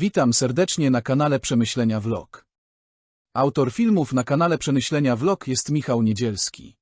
Witam serdecznie na kanale Przemyślenia Vlog. Autor filmów na kanale Przemyślenia Vlog jest Michał Niedzielski.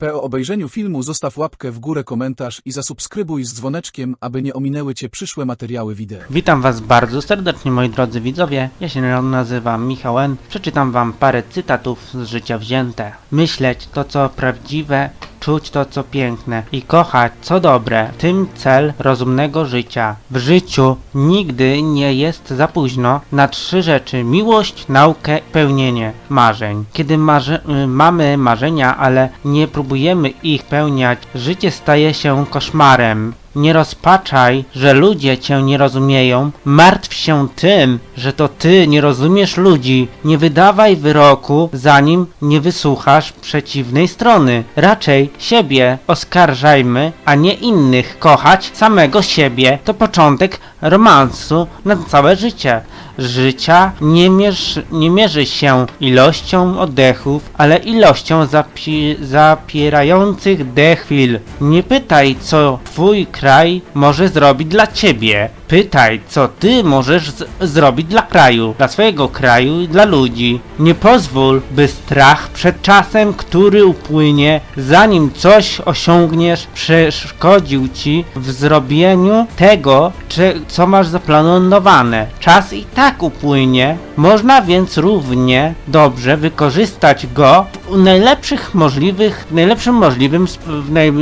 Po obejrzeniu filmu zostaw łapkę w górę, komentarz i zasubskrybuj z dzwoneczkiem, aby nie ominęły Cię przyszłe materiały wideo. Witam Was bardzo serdecznie moi drodzy widzowie, ja się nazywam Michał N. Przeczytam Wam parę cytatów z życia wzięte. Myśleć to co prawdziwe, czuć to co piękne i kochać co dobre. Tym cel rozumnego życia. W życiu nigdy nie jest za późno na trzy rzeczy. Miłość, naukę, pełnienie marzeń. Kiedy marze y, mamy marzenia, ale nie próbujemy ich pełniać, życie staje się koszmarem. Nie rozpaczaj, że ludzie cię nie rozumieją. Martw się tym, że to ty nie rozumiesz ludzi. Nie wydawaj wyroku, zanim nie wysłuchasz przeciwnej strony. Raczej siebie oskarżajmy, a nie innych. Kochać samego siebie to początek romansu na całe życie. Życia nie, mierz, nie mierzy się ilością oddechów, ale ilością zapi, zapierających dech chwil. Nie pytaj, co twój kraj może zrobić dla ciebie. Pytaj, co ty możesz zrobić dla kraju, dla swojego kraju i dla ludzi. Nie pozwól, by strach przed czasem, który upłynie, zanim coś osiągniesz, przeszkodził ci w zrobieniu tego, czy, co masz zaplanowane. Czas i tak upłynie, można więc równie dobrze wykorzystać go w najlepszych możliwych, najlepszym możliwym, w, naj,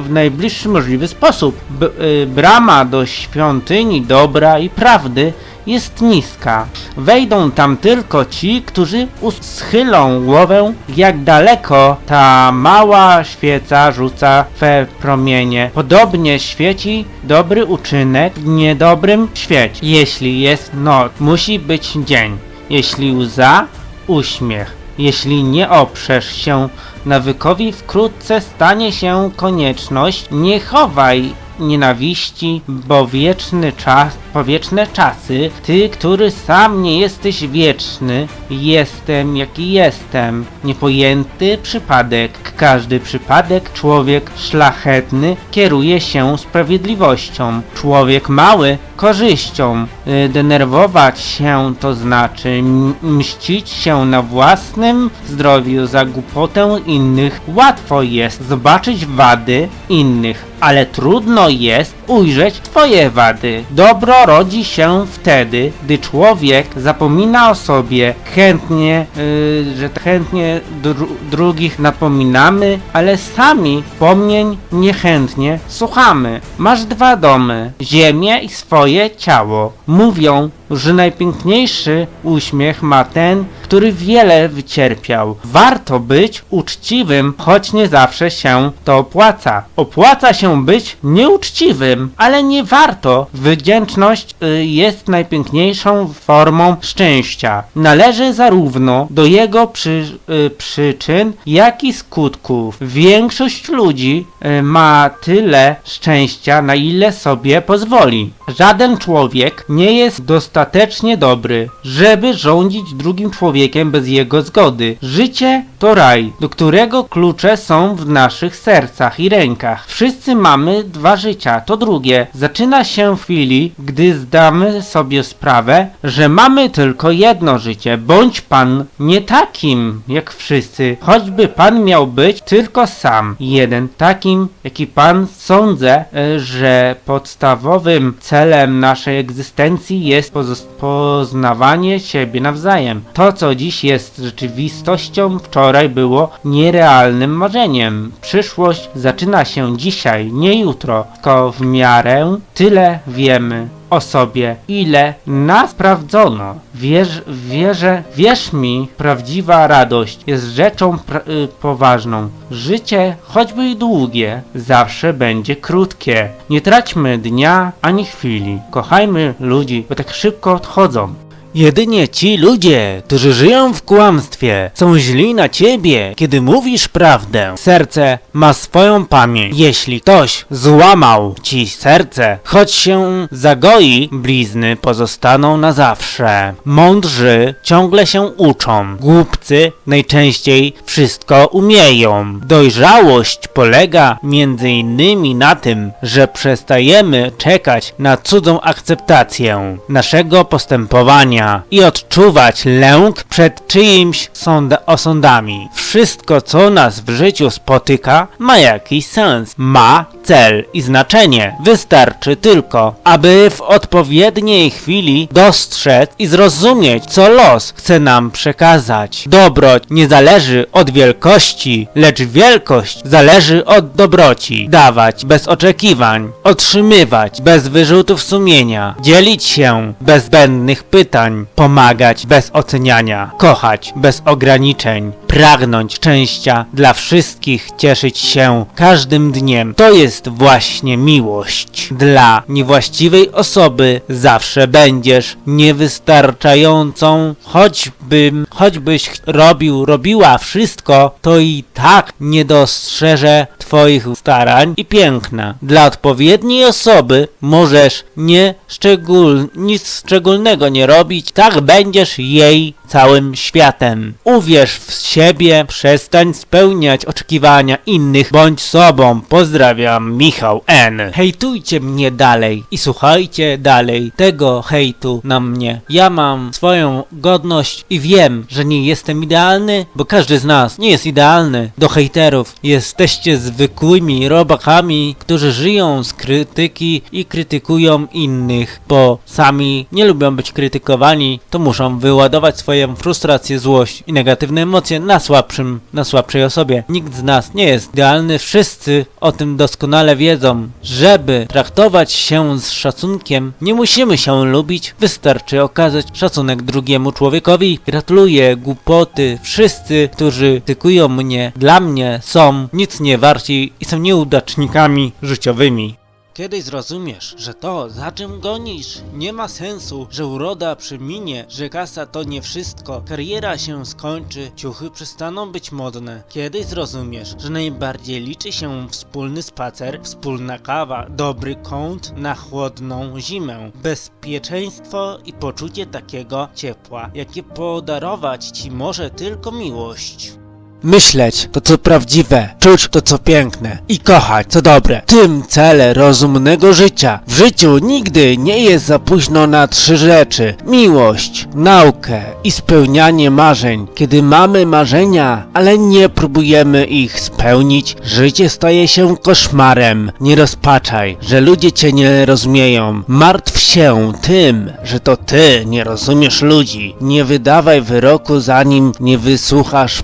w najbliższy możliwy sposób. B, y, brama do świątyni dobra i prawdy jest niska. Wejdą tam tylko ci, którzy schylą głowę, jak daleko ta mała świeca rzuca we promienie. Podobnie świeci dobry uczynek w niedobrym świecie. Jeśli jest noc, musi być dzień. Jeśli łza, uśmiech. Jeśli nie oprzesz się nawykowi, wkrótce stanie się konieczność. Nie chowaj nienawiści, bo wieczny czas, po wieczne czasy, ty, który sam nie jesteś wieczny, jestem jaki jestem. Niepojęty przypadek. Każdy przypadek, człowiek szlachetny kieruje się sprawiedliwością. Człowiek mały korzyścią. Y, Denerwować się to znaczy mścić się na własnym zdrowiu za głupotę innych. Łatwo jest zobaczyć wady innych, ale trudno jest ujrzeć swoje wady. Dobro rodzi się wtedy, gdy człowiek zapomina o sobie, chętnie, yy, że chętnie dru drugich napominamy, ale sami wspomnień niechętnie słuchamy. Masz dwa domy, ziemię i swoje ciało. Mówią, że najpiękniejszy uśmiech ma ten, który wiele wycierpiał. Warto być uczciwym, choć nie zawsze się to opłaca. Opłaca się być nieuczciwym, ale nie warto. Wdzięczność y, jest najpiękniejszą formą szczęścia. Należy zarówno do jego przy, y, przyczyn, jak i skutków. Większość ludzi y, ma tyle szczęścia, na ile sobie pozwoli. Żaden człowiek nie jest dostatecznie dobry, żeby rządzić drugim człowiekiem bez jego zgody. Życie to raj, do którego klucze są w naszych sercach i rękach. Wszyscy mamy dwa życia, to drugie. Zaczyna się w chwili, gdy zdamy sobie sprawę, że mamy tylko jedno życie. Bądź pan nie takim jak wszyscy, choćby pan miał być tylko sam. Jeden takim, jaki pan sądzę, e, że podstawowym celem naszej egzystencji jest poznawanie siebie nawzajem. To, co dziś jest rzeczywistością, wczoraj było nierealnym marzeniem. Przyszłość zaczyna się dzisiaj, nie jutro, tylko w miarę tyle wiemy o sobie, ile nas sprawdzono. Wierz, wierzę, wierz mi, prawdziwa radość jest rzeczą y, poważną. Życie, choćby i długie, zawsze będzie krótkie. Nie traćmy dnia ani chwili. Kochajmy ludzi, bo tak szybko odchodzą. Jedynie ci ludzie, którzy żyją w kłamstwie, są źli na ciebie, kiedy mówisz prawdę. Serce ma swoją pamięć. Jeśli ktoś złamał ci serce, choć się zagoi, blizny pozostaną na zawsze. Mądrzy ciągle się uczą. Głupcy najczęściej wszystko umieją. Dojrzałość polega między innymi na tym, że przestajemy czekać na cudzą akceptację naszego postępowania i odczuwać lęk przed czyimiś sąd osądami. Wszystko, co nas w życiu spotyka, ma jakiś sens, ma cel i znaczenie. Wystarczy tylko, aby w odpowiedniej chwili dostrzec i zrozumieć, co los chce nam przekazać. Dobroć nie zależy od wielkości, lecz wielkość zależy od dobroci. Dawać bez oczekiwań, otrzymywać bez wyrzutów sumienia, dzielić się bez zbędnych pytań, pomagać bez oceniania, kochać bez ograniczeń, pragnąć szczęścia dla wszystkich, cieszyć się każdym dniem. To jest właśnie miłość. Dla niewłaściwej osoby zawsze będziesz niewystarczającą, choćbym, choćbyś robił, robiła wszystko, to i tak nie dostrzeże twoich starań i piękna. Dla odpowiedniej osoby możesz nie szczegól, nic szczególnego nie robić, tak będziesz jej całym światem. Uwierz w siebie, przestań spełniać oczekiwania innych, bądź sobą. Pozdrawiam, Michał N. Hejtujcie mnie dalej i słuchajcie dalej tego hejtu na mnie. Ja mam swoją godność i wiem, że nie jestem idealny, bo każdy z nas nie jest idealny. Do hejterów jesteście zwykłymi robakami, którzy żyją z krytyki i krytykują innych, bo sami nie lubią być krytykowani, to muszą wyładować swoją frustrację, złość i negatywne emocje na słabszym, na słabszej osobie. Nikt z nas nie jest idealny, wszyscy o tym doskonale wiedzą. Żeby traktować się z szacunkiem, nie musimy się lubić, wystarczy okazać szacunek drugiemu człowiekowi. Gratuluję, głupoty, wszyscy, którzy krytykują mnie, dla mnie są nic nie warci i są nieudacznikami życiowymi. Kiedyś zrozumiesz, że to, za czym gonisz, nie ma sensu, że uroda przeminie, że kasa to nie wszystko, kariera się skończy, ciuchy przestaną być modne. Kiedyś zrozumiesz, że najbardziej liczy się wspólny spacer, wspólna kawa, dobry kąt na chłodną zimę, bezpieczeństwo i poczucie takiego ciepła, jakie podarować ci może tylko miłość. Myśleć to co prawdziwe, czuć to co piękne i kochać co dobre. Tym cele rozumnego życia. W życiu nigdy nie jest za późno na trzy rzeczy. Miłość, naukę i spełnianie marzeń. Kiedy mamy marzenia, ale nie próbujemy ich spełnić, życie staje się koszmarem. Nie rozpaczaj, że ludzie cię nie rozumieją. Martw się tym, że to ty nie rozumiesz ludzi. Nie wydawaj wyroku zanim nie wysłuchasz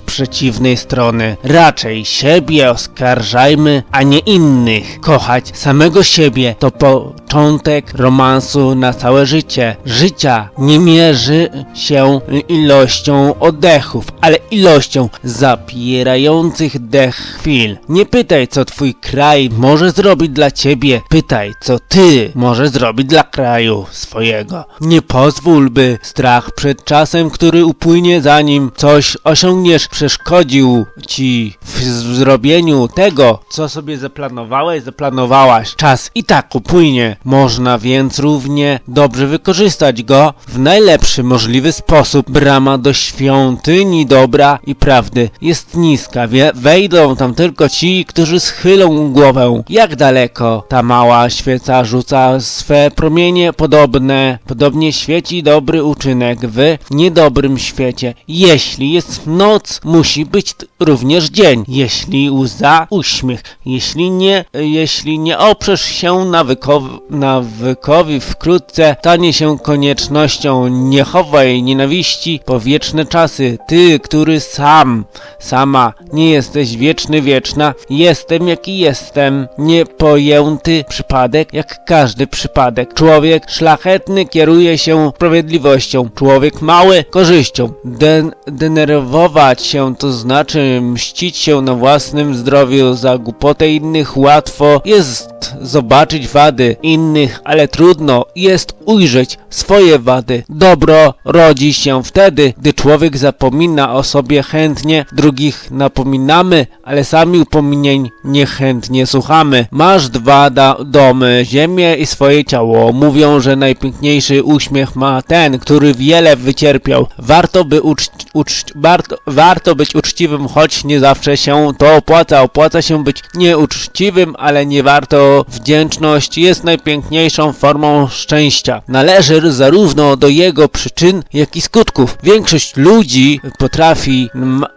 przeciwnej strony. Raczej siebie oskarżajmy, a nie innych. Kochać samego siebie to początek romansu na całe życie. Życia nie mierzy się ilością oddechów, ale ilością zapierających dech chwil. Nie pytaj, co twój kraj może zrobić dla ciebie. Pytaj, co ty możesz zrobić dla kraju swojego. Nie pozwól, by strach przed czasem, który upłynie zanim coś osiągniesz, przeszkodził ci w zrobieniu tego, co sobie zaplanowałeś, zaplanowałaś. Czas i tak upłynie. Można więc równie dobrze wykorzystać go w najlepszy możliwy sposób. Brama do świątyni dobra i prawdy jest niska. Wejdą tam tylko ci, którzy schylą głowę. Jak daleko ta mała świeca rzuca swe promienie podobne, podobnie świeci dobry uczynek w niedobrym świecie. Jeśli jest noc, musi być t- również dzień. Jeśli łza, uśmiech. Jeśli nie, jeśli nie oprzesz się nawykowi, nawykowi wkrótce stanie się koniecznością. Nie chowaj nienawiści po wieczne czasy. Ty, który sam, sama nie jesteś wieczny, wieczna. Jestem jaki jestem. Niepojęty przypadek, jak każdy przypadek. Człowiek szlachetny kieruje się sprawiedliwością. Człowiek mały korzyścią. Den denerwować się to znaczy znaczy mścić się na własnym zdrowiu za głupotę innych. Łatwo jest zobaczyć wady innych, ale trudno jest ujrzeć swoje wady. Dobro rodzi się wtedy, gdy człowiek zapomina o sobie chętnie, drugich napominamy, ale sami upomnień niechętnie słuchamy. Masz dwa domy, ziemię i swoje ciało. Mówią, że najpiękniejszy uśmiech ma ten, który wiele wycierpiał. Warto by warto być uczciwym, choć nie zawsze się to opłaca. Opłaca się być nieuczciwym, ale nie warto. Wdzięczność jest najpiękniejszą formą szczęścia. Należy zarówno do jego przyczyn, jak i skutków. Większość ludzi potrafi, ma,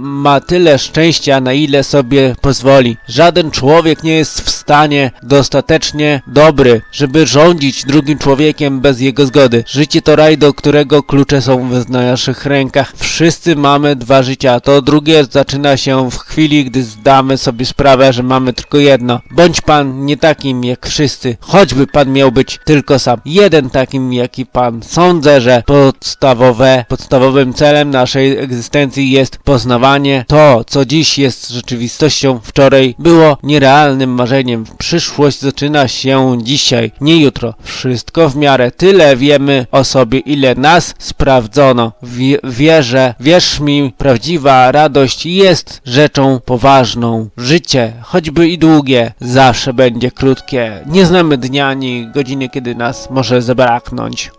ma tyle szczęścia, na ile sobie pozwoli. Żaden człowiek nie jest w stanie dostatecznie dobry, żeby rządzić drugim człowiekiem bez jego zgody. Życie to raj, do którego klucze są w naszych rękach. Wszyscy mamy dwa życia. To drugie zaczyna się w chwili, gdy zdamy sobie sprawę, że mamy tylko jedno. Bądź pan nie takim jak wszyscy, choćby pan miał być tylko sam. Jeden takim jaki pan. Sądzę, że podstawowe, podstawowym celem naszej egzystencji jest poznawanie. To, co dziś jest rzeczywistością, wczoraj było nierealnym marzeniem. Przyszłość zaczyna się dzisiaj, nie jutro. Wszystko w miarę. Tyle wiemy o sobie, ile nas sprawdzono. Wie, wierzę, wierz mi, prawdziwa radość jest rzeczą poważną. Życie, choćby i długie, zawsze będzie krótkie. Nie znamy dnia ani godziny, kiedy nas może zabraknąć.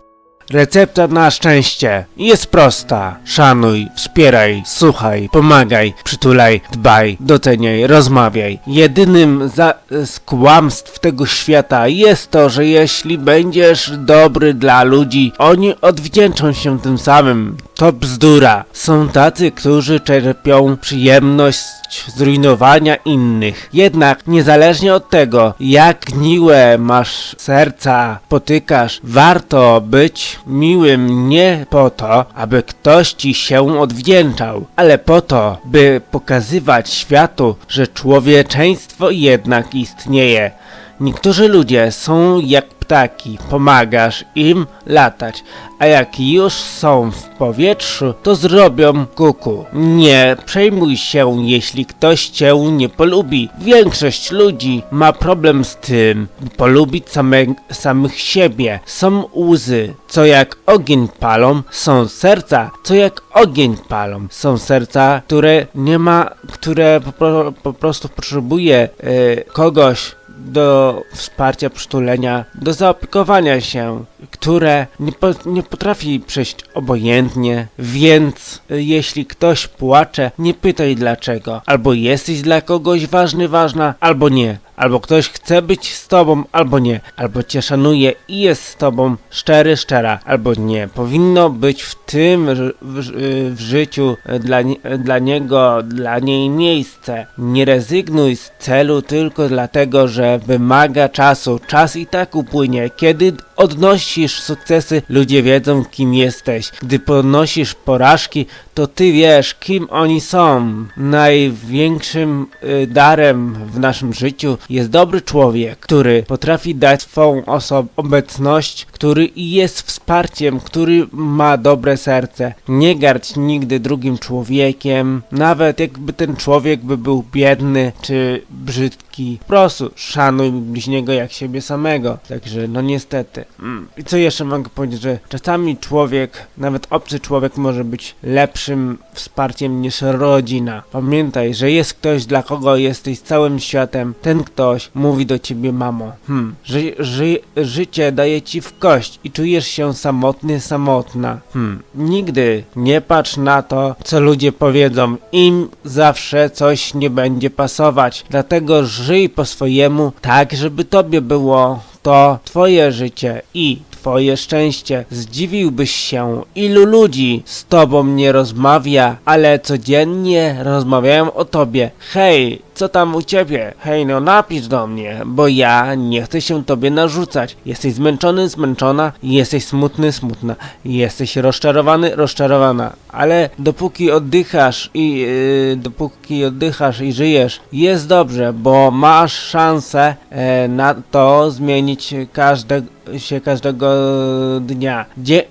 Recepta na szczęście jest prosta. Szanuj, wspieraj, słuchaj, pomagaj, przytulaj, dbaj, doceniaj, rozmawiaj. Jedynym za z kłamstw tego świata jest to, że jeśli będziesz dobry dla ludzi, oni odwdzięczą się tym samym. To bzdura. Są tacy, którzy czerpią przyjemność zrujnowania innych. Jednak niezależnie od tego, jak gniłe masz serca, potykasz, warto być miłym nie po to, aby ktoś ci się odwdzięczał, ale po to, by pokazywać światu, że człowieczeństwo jednak istnieje. Niektórzy ludzie są jak ptaki, pomagasz im latać, a jak już są w powietrzu, to zrobią kuku. Nie przejmuj się, jeśli ktoś cię nie polubi. Większość ludzi ma problem z tym, polubić same, samych siebie. Są łzy, co jak ogień palą, są serca, co jak ogień palą. Są serca, które nie ma, które po, po prostu potrzebuje e, kogoś, do wsparcia, przytulenia, do zaopiekowania się, które nie, po, nie potrafi przejść obojętnie, więc y, jeśli ktoś płacze, nie pytaj dlaczego. Albo jesteś dla kogoś ważny, ważna, albo nie. Albo ktoś chce być z tobą, albo nie. Albo cię szanuje i jest z tobą szczery, szczera, albo nie. Powinno być w tym w, y, w życiu y, dla, nie- dla niego, dla niej miejsce. Nie rezygnuj z celu tylko dlatego, że wymaga czasu. Czas i tak upłynie. Kiedy odnosisz sukcesy, ludzie wiedzą kim jesteś. Gdy ponosisz porażki, to ty wiesz kim oni są. Największym y, darem w naszym życiu jest dobry człowiek, który potrafi dać swą obecność, który jest wsparciem, który ma dobre serce. Nie gardź nigdy drugim człowiekiem, nawet jakby ten człowiek by był biedny czy brzydki. Po prostu szanuj bliźniego jak siebie samego. Także no niestety. Mm. I co jeszcze mogę powiedzieć, że czasami człowiek, nawet obcy człowiek może być lepszym wsparciem niż rodzina. Pamiętaj, że jest ktoś, dla kogo jesteś całym światem. Ten ktoś mówi do ciebie mamo. Hmm. Ży, ży, życie daje ci w kość i czujesz się samotny, samotna. Hmm. Nigdy nie patrz na to, co ludzie powiedzą. Im zawsze coś nie będzie pasować. Dlatego żyj po swojemu, tak żeby tobie było to twoje życie i twoje szczęście. Zdziwiłbyś się, ilu ludzi z tobą nie rozmawia, ale codziennie rozmawiają o tobie. Hej, co tam u ciebie? Hej, no napisz do mnie, bo ja nie chcę się tobie narzucać. Jesteś zmęczony, zmęczona, jesteś smutny, smutna, jesteś rozczarowany, rozczarowana. Ale dopóki oddychasz i yy, dopóki oddychasz i żyjesz, jest dobrze, bo masz szansę e, na to zmienić każde, się każdego dnia. Dzie-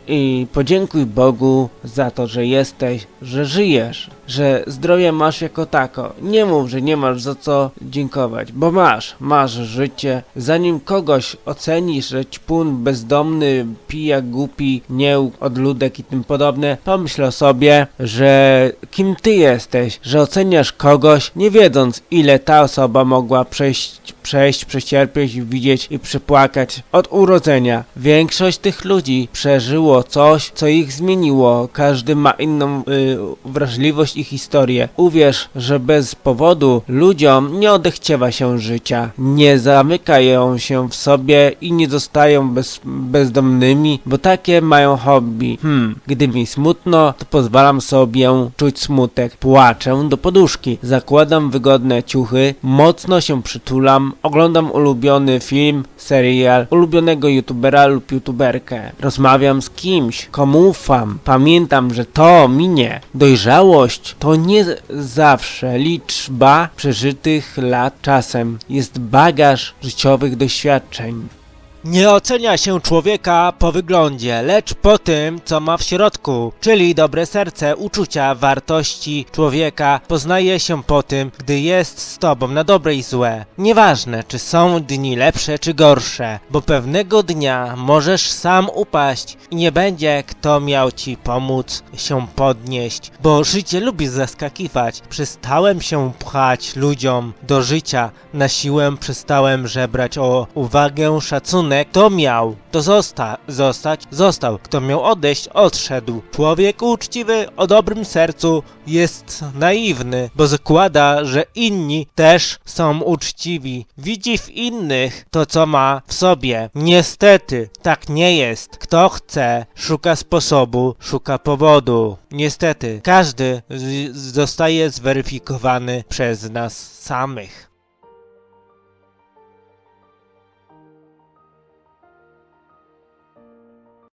podziękuj Bogu za to, że jesteś, że żyjesz. Że zdrowie masz jako tako. Nie mów, że nie masz za co dziękować, bo masz, masz życie. Zanim kogoś ocenisz, że ćpun, bezdomny, pijak, głupi, nieuk, odludek i tym podobne, pomyśl o sobie, że kim ty jesteś, że oceniasz kogoś, nie wiedząc ile ta osoba mogła przejść, przejść, przecierpieć, widzieć i przypłakać od urodzenia. Większość tych ludzi przeżyło coś, co ich zmieniło. Każdy ma inną y, wrażliwość i historię. Uwierz, że bez powodu ludziom nie odechciewa się życia. Nie zamykają się w sobie i nie zostają bez, bezdomnymi, bo takie mają hobby. Hmm, gdy mi smutno, to pozwalam sobie czuć smutek. Płaczę do poduszki, zakładam wygodne ciuchy, mocno się przytulam, oglądam ulubiony film, serial, ulubionego youtubera lub youtuberkę. Rozmawiam z kimś, komu ufam. Pamiętam, że to minie. Dojrzałość to nie zawsze liczba przeżytych lat czasem. Jest bagaż życiowych doświadczeń. Nie ocenia się człowieka po wyglądzie, lecz po tym, co ma w środku, czyli dobre serce, uczucia, wartości człowieka poznaje się po tym, gdy jest z tobą na dobre i złe. Nieważne, czy są dni lepsze czy gorsze, bo pewnego dnia możesz sam upaść i nie będzie kto miał ci pomóc się podnieść, bo życie lubi zaskakiwać. Przestałem się pchać ludziom do życia, na siłę przestałem żebrać o uwagę, szacunek. Kto miał, to zosta zostać, został. Kto miał odejść, odszedł. Człowiek uczciwy, o dobrym sercu jest naiwny, bo zakłada, że inni też są uczciwi. Widzi w innych to, co ma w sobie. Niestety, tak nie jest. Kto chce, szuka sposobu, szuka powodu. Niestety, każdy zostaje zweryfikowany przez nas samych.